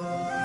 Oh. you.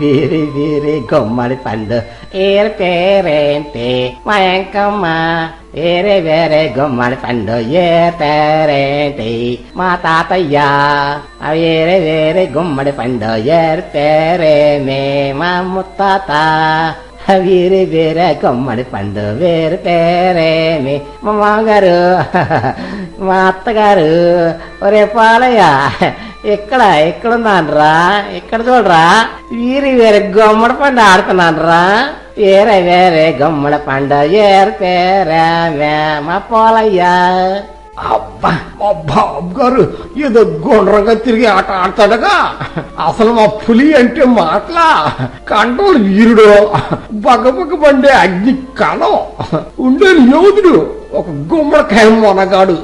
వీరి వీరి గుమ్మడి పండు ఏరు పేరేంటి మయంకమ్మ వేరే వేరే గుమ్మడి పండు ఏ పేరేంటి మా తాతయ్య ఆ వేరే వేరే గుమ్మడి పండు ఏరు పేరేమే మా ముత్తాత వీరి వేరే గుమ్మడి పండు వేరు పేరేమి మా మామగారు మా అత్తగారు ఒరే పాలయ్య ఇక్కడ ఎక్కడున్నానరా? ఇక్కడ చూడరా? వీరి వేరే గుమ్మడి పండు ఆడుతున్నానరా. వేరే వేరే గొమ్మడి పండు ఏరు పేరా మా పోలయ్యా. అబ్బా మా బాబు గారు ఏదో గుండ్రంగా తిరిగి ఆట ఆడతాడగా. అసలు మా పులి అంటే మాటలా? కంట్రోల్ వీరుడు బగబగ బండే అగ్ని కణం. ఉండే యోధుడు ఒక గుమ్మడికాయ మొనగాడు.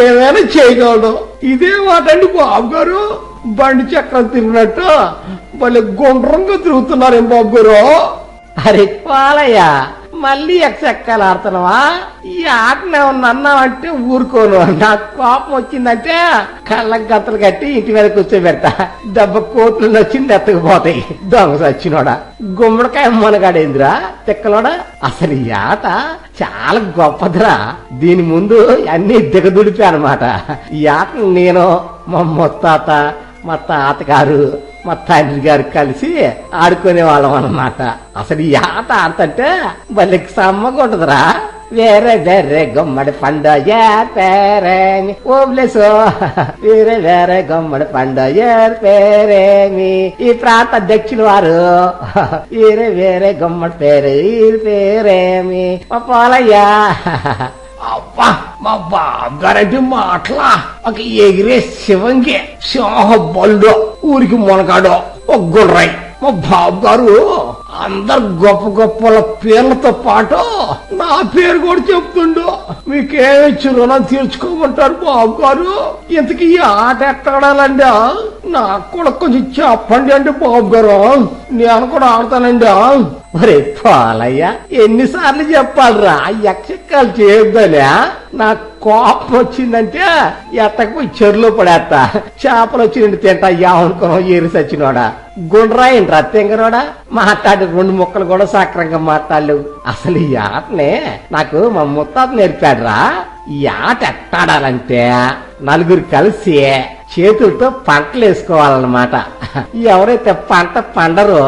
ఏమైనా చేయగలడు? ఇదే మాట అండి బాబు గారు బండి చక్రం తిరిగినట్టు మళ్ళీ గుండ్రంగా తిరుగుతున్నారేం బాబు గారు అరే పాలయ్యా మళ్ళీ ఎక్కలు ఆడుతున్నావా ఈ ఆటనే అన్నావంటే ఊరుకోను. నాకు కోపం వచ్చిందంటే కళ్ళకి గత్తలు కట్టి ఇంటి మీద కూర్చోబెడతా. దెబ్బ కోట్లు వచ్చింది ఎత్తకపోతాయి. దొంగ సచ్చినోడా. గుమ్మడికాయ మనగాడేందిరా? తిక్కలోడా? అసలు ఈ ఆట చాలా గొప్పదిరా. దీని ముందు అన్ని దిగదుడిపా అనమాట ఈ ఆటను నేను మా ముత్తాత మా తాతగారు మా తండ్రి గారు కలిసి ఆడుకునే వాళ్ళం అన్నమాట. అసలు ఈ ఆట ఆడుతుంటే బలికి సమ్మగా ఉంటదిరా. వేరే వేరే గుమ్మడి పండు ఏర్పేరేమి పేరేమి ఓబ్లేసో వేరే వేరే గుమ్మడి పండు ఏర్పేరేమి పేరేమి. ఈ ప్రాంత అధ్యక్షులు వారు. వేరే వేరే గుమ్మడి పేరు ఈ పేరేమి. మా పోలయ్యా. అబ్బా మా బాబు గారంటే మాటలా ఒక ఎగిరే శివంగి సింహ బల్డు ఊరికి మునగాడు ఒక గుర్రాయి. మా బాబు గారు అందరు గొప్ప గొప్పల పేర్లతో పాటు నా పేరు కూడా చెప్తుండు. మీకేమిచ్చి రుణం తీర్చుకోమంటారు బాబు గారు ఇంతకీ ఆట ఎక్కడాలండి నాకు కూడా కొంచెం చెప్పండి అంటే బాబు గారు. నేను కూడా ఆడతానండి. మరి పాలయ్య ఎన్నిసార్లు చెప్పాలిరా? యక్షకాలు చేయొద్దనే. నాకు కోపం వచ్చిందంటే ఎట్టకపోయి చెరులో పడేస్తా చేపలు వచ్చి తింటా. అనుకున్నాం ఏరి సచ్చినోడా? గుండ్రాయంట్రా తెంగరోడా మాట్లాడి రెండు ముక్కలు కూడా సక్రంగా మాట్లాడలేవు. అసలు ఈ ఆటనే నాకు మా ముత్తాత నేర్పాడురా. ఈ ఆట ఎట్టాడాలంటే నలుగురు కలిసి చేతులతో పంటలు వేసుకోవాలన్నమాట. ఎవరైతే పంట పండరో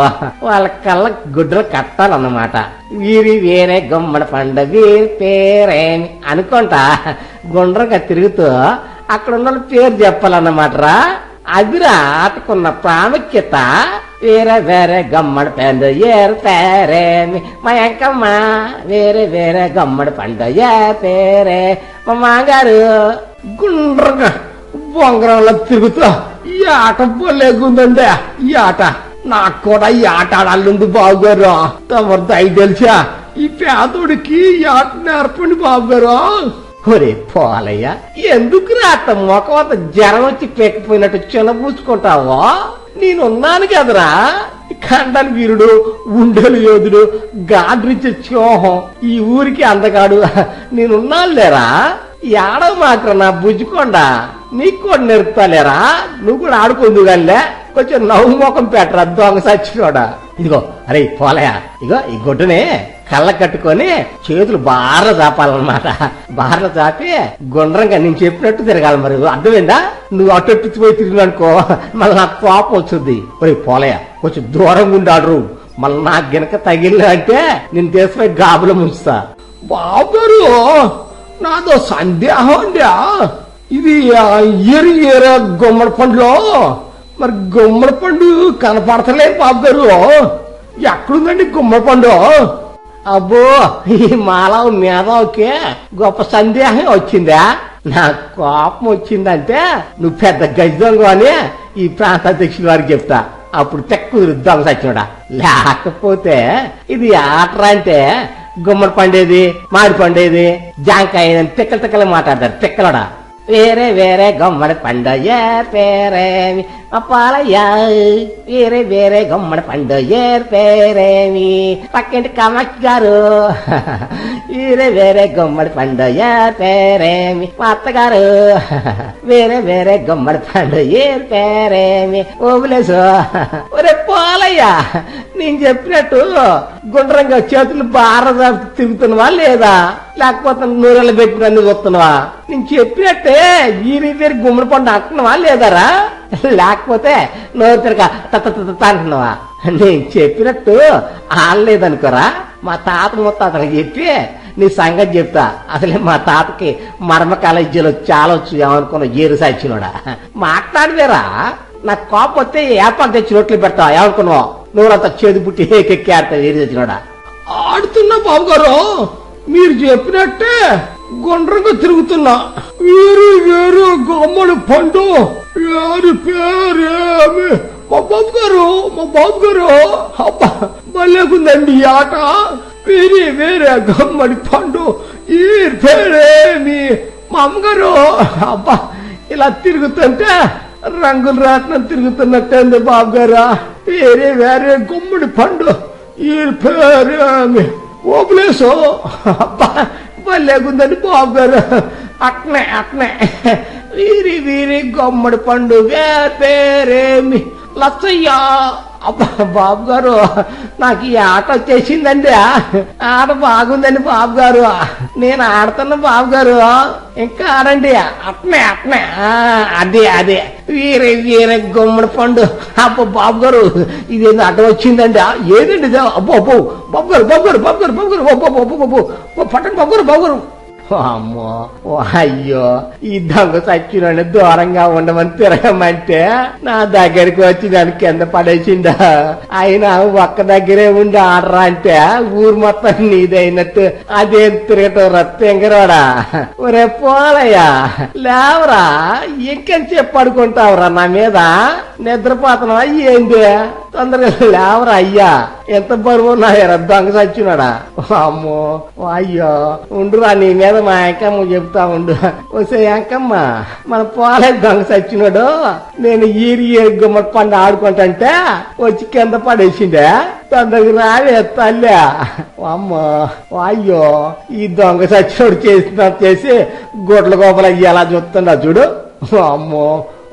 వాళ్ళ కళ్ళ గుడ్డలు కట్టాలన్నమాట. వీరి వేరే గుమ్మడి పండ వీరి పేరేమి అనుకుంటా గుండ్రంగా తిరుగుతూ అక్కడ ఉన్న పేరు చెప్పాలన్నమాట రా. అదిరా ఆటకున్న ప్రాముఖ్యత వేరే వేరే గమ్మడి పండు ఏరు పేరేమి మా ఎంకమ్మ వేరే వేరే గమ్మడి పండు ఏ పేరే మా మాగారు గుండ్రగా బొంగరంలో తిరుగుతా. ఈ ఆట లేకుందండి ఈ ఆట. నాకు కూడా ఈ ఆట ఆడాలంది బాబుగారు. తమరు దయ తెలుసా? ఈ పేదోడికి ఈ ఆట నేర్పండి బాబుగారు. ఒరే పోలయ్య ఎందుకు రాత మొఖం జ్వరం వచ్చి పేకపోయినట్టు చిన్నబూచుకుంటావో నేనున్నాను కదరా. ఖండన్ వీరుడు ఉండలు యోధుడు గాడ్రిచ్చే చోహం ఈ ఊరికి అందగాడు. నేనున్నాను లేరా ఏడవ మాత్రం నా బుజ్జుకోండా. నీకు కూడా నేర్పుతాలేరా? నువ్వు కూడా ఆడుకుందు కొంచెం నవ్వు ముఖం పెట్టరా దొంగ చచ్చిపోడా ఇదిగో అరే పోలయా ఇగో ఈ గుడ్డనే కళ్ళ కట్టుకొని చేతులు బార్ల చాపాలన్నమాట బార్ల చాపి గుండ్రంగా నేను చెప్పినట్టు తిరగాలి మరి. అర్థమైందా? నువ్వు అటు ఎట్టు పోయి తిరిగిననుకో మళ్ళీ నాకు కోపం వచ్చింది మరి పోలయా కొంచెం దూరంగా ఉండాడు మళ్ళీ నాకు గినక తగిలిన అంటే నేను తీసుకుపోయి గాబులు ముంచుతా. బాబు నాదో సందేహం అండి ఇది ఇయర్ ఇయర్ గుమ్మడి పండులో. మరి గుమ్మడి పండు కనపడతలేదు బాబు గారు. ఎక్కడుందండి గుమ్మడి పండు? అబ్బో ఈ మాలవ మేధావుకే గొప్ప సందేహం వచ్చిందా? నాకు కోపం వచ్చిందంటే నువ్వు పెద్ద గజదొంగ అని ఈ ప్రాంత అధ్యక్షుల వారికి చెప్తా. అప్పుడు తెక్క కుదురుద్దాం లేకపోతే ఇది ఆటరా అంటే గుమ్మడి పండేది మామిడి పండేది జాంకాయ అని తిక్కలు మాట్లాడతారు పిక్కలడా. వేరే వేరే గుమ్మడి పండు ఏ పేరేమి పాలయ్య వేరే వేరే గుమ్మడి పండు ఏర్ పేరేమి పక్కింటి కామాక్షి గారు. వేరే వేరే గుమ్మడి పండు ఏర్పేరేమి. మా అత్తగారు. వేరే వేరే గుమ్మడి పండు ఏర్ పేరేమి ఓబులేసు ఒరే పాలయ్య నేను చెప్పినట్టు గుండ్రంగా చేతులు బారదా తిరుగుతున్నావా లేదా? లేకపోతే నూరెళ్ళు పెట్టినందుకు వస్తున్నావా? చూస్తున్నావా నేను చెప్పినట్టే వీరి వీరి గుమ్మడి పండు అంటున్నావా లేదరా లేకపోతే నోరు తిరగ అంటున్నావా? నేను చెప్పినట్టు ఆడలేదనుకోరా మా తాత ముత్తాతలకు చెప్పి నీ సంగతి చెప్తా. అసలే మా తాతకి మర్మ కాలేజీలో చాలా వచ్చు ఏమనుకున్నా ఏరు సాచినోడా? మాట్లాడవేరా. నాకు కోపం వస్తే ఏర్పాటు తెచ్చి నోట్లు పెడతా ఏమనుకున్నావు? నువ్వునంత చేదు పుట్టి ఏకెక్కేస్తా ఏరు తెచ్చినోడా ఆడుతున్నా బాబు గారు మీరు చెప్పినట్టే గుండ్రంగా తిరుగుతున్నా. వీరు వేరు గమ్మలు పండు. ఎవరి పేరేమి మా బాబు గారు మా బాబు గారు అబ్బా భలేకుందండి ఈ ఆట వేరే వేరే గమ్మడి పండు ఈ పేరేమి మా అమ్మగారు అబ్బా ఇలా తిరుగుతుంటే రంగులు రాట్నం తిరుగుతున్నట్టేంది బాబు గారు వేరే వేరే గుమ్మడి పండు ఈ పేరేమి ఓపులేసు అబ్బా భలేగుందండి బాబు గారు అట్నే అట్నే వీరి వీరి గుమ్మడి పండు వేరే పేరేమి? లచ్చయ్య! బాబు గారు నాకు ఈ ఆట వచ్చేసిందండి. ఆట బాగుందండి బాబు గారు నేను ఆడుతున్న బాబు గారు ఇంకా ఆడండి. అట్నే అట్నే. ఆ, అదే అదే. వీరే వీరే గుమ్మడి పండు. అబ్బో బాబు గారు ఇదేంది అడ్డ వచ్చిందండి. ఏదండి అబ్బో అబ్బో. బాబు గారు బాబు గారు బాబు గారు బాబు గారు బాబు బాబు బాబు పట్టండి బాబు గారు బాబు గారు అమ్మో అయ్యో ఈ దొంగ సచ్చినోడిని దూరంగా ఉండమని తిరగమంటే నా దగ్గరికి వచ్చి నన్ను కింద పడేసిండా. అయినా ఒక్క దగ్గరే ఉండి ఆడరా అంటే ఊరు మొత్తం నీదైనట్టు అదేం తిరగటం రత్తంగరాడా ఒరే పోలయ్యా లేవరా ఇంకెంత పడుకుంటావురా నా మీద? నిద్రపోతున్నావా ఏంది? తొందరగా లేవరా అయ్యా. ఎంత బరువు ఉన్నాయరా? దొంగ సచ్చినాడా? అమ్మో అయ్యో. ఉండురా నీ మీద మా అంకమ్మ చెప్తా ఉండు. వసే అంకమ్మ మన పోలే దొంగ సచ్చినాడు నేను ఈరి గుమ్మడి పండు ఆడుకుంటుంటే వచ్చి కింద పడేసిండే. తొందరగా రావే తల్లే. అమ్మో అయ్యో. ఈ దొంగ సచ్చినోడు చేసిన చేసి గుడ్ల గోపల ఎలా చూస్తున్నా చూడు. అమ్మో